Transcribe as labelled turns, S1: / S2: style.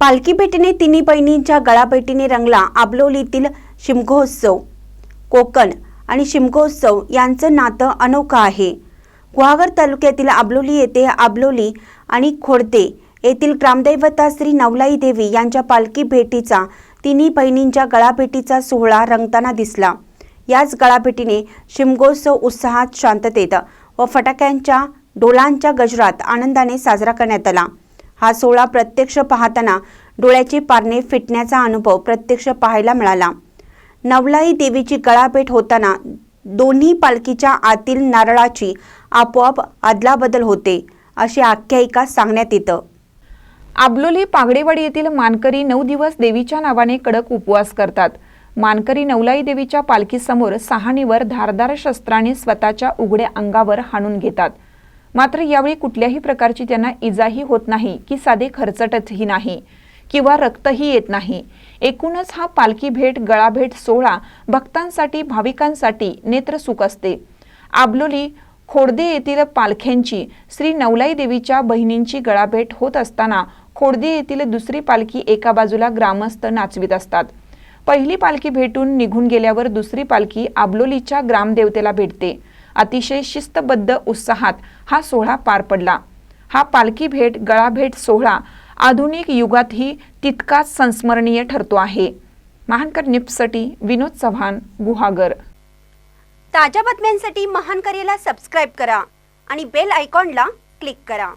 S1: पालखी भेटीने तिन्ही बहिणींच्या गळाभेटीने रंगला आबलोलीतील शिमगोत्सव. कोकण आणि शिमगोत्सव यांचं नातं अनोखं आहे. गुहागर तालुक्यातील आबलोली येथे आबलोली आणि खोडते येथील ग्रामदैवता श्री नवलाई देवी यांच्या पालखी भेटीचा तिन्ही बहिणींच्या गळाभेटीचा सोहळा रंगताना दिसला. याच गळाभेटीने शिमगोत्सव उत्साहात शांततेत व फटाक्यांच्या डोलांच्या गजरात आनंदाने साजरा करण्यात आला. हा सोहळा प्रत्यक्ष पाहताना डोळ्याची पारणे फिटण्याचा अनुभव प्रत्यक्ष पाहायला मिळाला. नवलाई देवीची गळाभेट होताना दोन्ही पालखीच्या आतील नारळाची आपोआप अदलाबदल होते अशी आख्यायिका सांगण्यात येतं.
S2: आबलोली पागडेवाडी येथील मानकरी नऊ दिवस देवीच्या नावाने कडक उपवास करतात. मानकरी नवलाई देवीच्या पालखीसमोर सहाणीवर धारदार शस्त्राने स्वतःच्या उघड्या अंगावर हाणून घेतात. मात्र यावेळी कुठल्याही प्रकारची त्यांना इजाही होत नाही की साधे खर्चटचही नाही किंवा रक्तही येत नाही. एकूणच हा पालखी भेट गळाभेट सोहळा भक्तांसाठी भाविकांसाठी नेत्रसुख असते. आबलोली खोडदे येथील पालख्यांची श्री नवलाई देवीच्या बहिणींची गळाभेट होत असताना खोडदे येथील दुसरी पालखी एका बाजूला ग्रामस्थ नाचवीत असतात. पहिली पालखी भेटून निघून गेल्यावर दुसरी पालखी आबलोलीच्या ग्रामदेवतेला भेटते. अतिशय शिस्तबद्ध उत्साहात हा सोहळा पार पडला. हा पालखी भेट गळाभेट सोहळा आधुनिक युगातही तितकाच संस्मरणीय ठरतो आहे. महानकर निप्ससाठी विनोद चव्हाण गुहागर.
S1: ताज्या बातम्यांसाठी महान करेला सबस्क्राईब करा आणि बेल आयकॉनला क्लिक करा.